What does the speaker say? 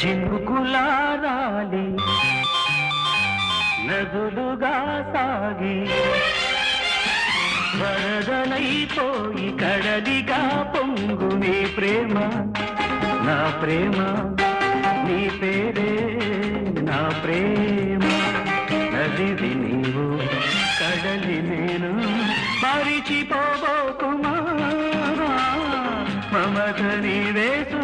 చినుకులారాలి నదులుగా సాగి వరదలైపోయి కడలిగా పొంగు నీ ప్రేమ నా ప్రేమ నీ పేరే నా ప్రేమ. నదివి నీవు కడలి నేను మరిచిపోబోకుమా మమత నీవేసు